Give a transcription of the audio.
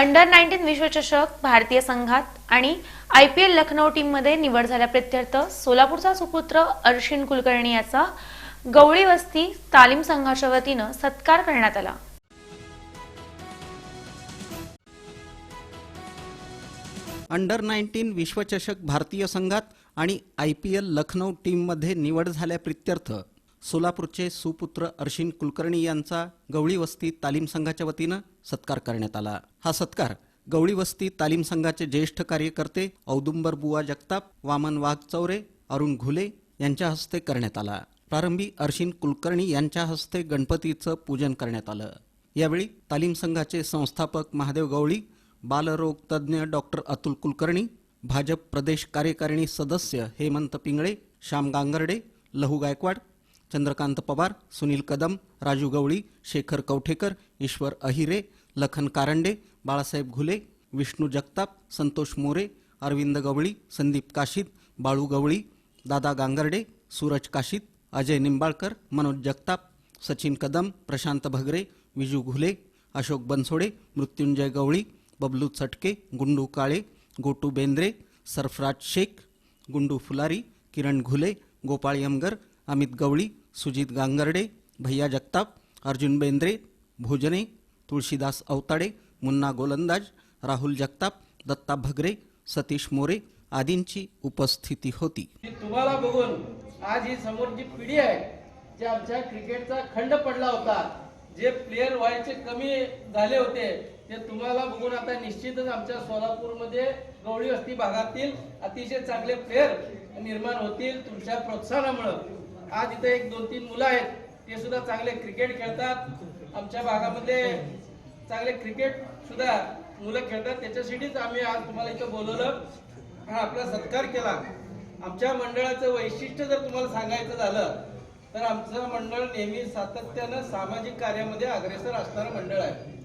Under nineteen विश्वचषक भारतीय संघात आणि आय पी एल लखनौ टीममध्ये निवड झाल्या प्रत्यर्थ सोलापूरचा सुपुत्र अर्शिन कुलकर्णी याचा गवळी वस्ती तालीम संघाच्या वतीनं सत्कार करण्यात आला. अंडर नाईन्टीन विश्वचषक भारतीय संघात आणि आय पी एल लखनौ टीममध्ये निवड झाल्या प्रित्यर्थ सोलापूरचे सुपुत्र अर्शिन कुलकर्णी यांचा गवळी वस्ती तालीम संघाच्या वतीनं सत्कार करण्यात आला. हा सत्कार गवळी वस्ती तालीम संघाचे ज्येष्ठ कार्यकर्ते औदुंबर बुवा जगताप वामन वाघ चौरे अरुण घुले यांच्या हस्ते करण्यात आला. प्रारंभी अर्शिन कुलकर्णी यांच्या हस्ते गणपतीचं पूजन करण्यात आलं. यावेळी तालीम संघाचे संस्थापक महादेव गवळी बालरोग तज्ज्ञ डॉक्टर अतुल कुलकर्णी भाजप प्रदेश कार्यकारिणी सदस्य हेमंत पिंगळे श्याम गांगर्डे लहू गायकवाड चंद्रकांत पवार सुनील कदम राजू गवळी शेखर कवठेकर ईश्वर अहिरे लखन कारंडे बाळासाहेब घुले विष्णू जगताप संतोष मोरे अरविंद गवळी संदीप काशीद बाळू गवळी दादा गांगर्डे सूरज काशीद अजय निंबाळकर मनोज जगताप सचिन कदम प्रशांत भगरे विजू घुले अशोक बनसोडे मृत्युंजय गवळी बबलू चटके गुंडू काळे गोटू बेंद्रे सरफराज शेख गुंडू फुलारी किरण घुले गोपाळ यमगर अमित गवळी सुजित गांगर्डे भैया जगताप अर्जुन बेंद्रे भोजने तुळशीदास अवताडे मुन्ना गोलंदाज राहुल जगताप दत्ता भगरे सतीश मोरे आदींची उपस्थिती होती. तुम्हाला बघून आज ही समोरची पिढी आहे जे आमच्या क्रिकेटचा खंड पडला होता जे प्लेयर व्हायचे कमी झाले होते ते तुम्हाला बघून आता निश्चितच आमच्या सोलापूरमध्ये गवळी वस्ती भागातील अतिशय चांगले प्लेयर निर्माण होतील तुमच्या प्रोत्साहनामुळं. आज इथे एक दोन तीन मुलं आहेत. ते सुद्धा चांगले क्रिकेट खेळतात. आमच्या भागामध्ये चांगले क्रिकेट सुद्धा मुलं खेळतात. त्याच्यासाठीच आम्ही आज तुम्हाला इथं बोलवलं. हा आपला सत्कार केला. आमच्या मंडळाचं वैशिष्ट्य जर तुम्हाला सांगायचं झालं तर आमचं मंडळ नेहमी सातत्यानं सामाजिक कार्यामध्ये अग्रेसर असणारं मंडळ आहे.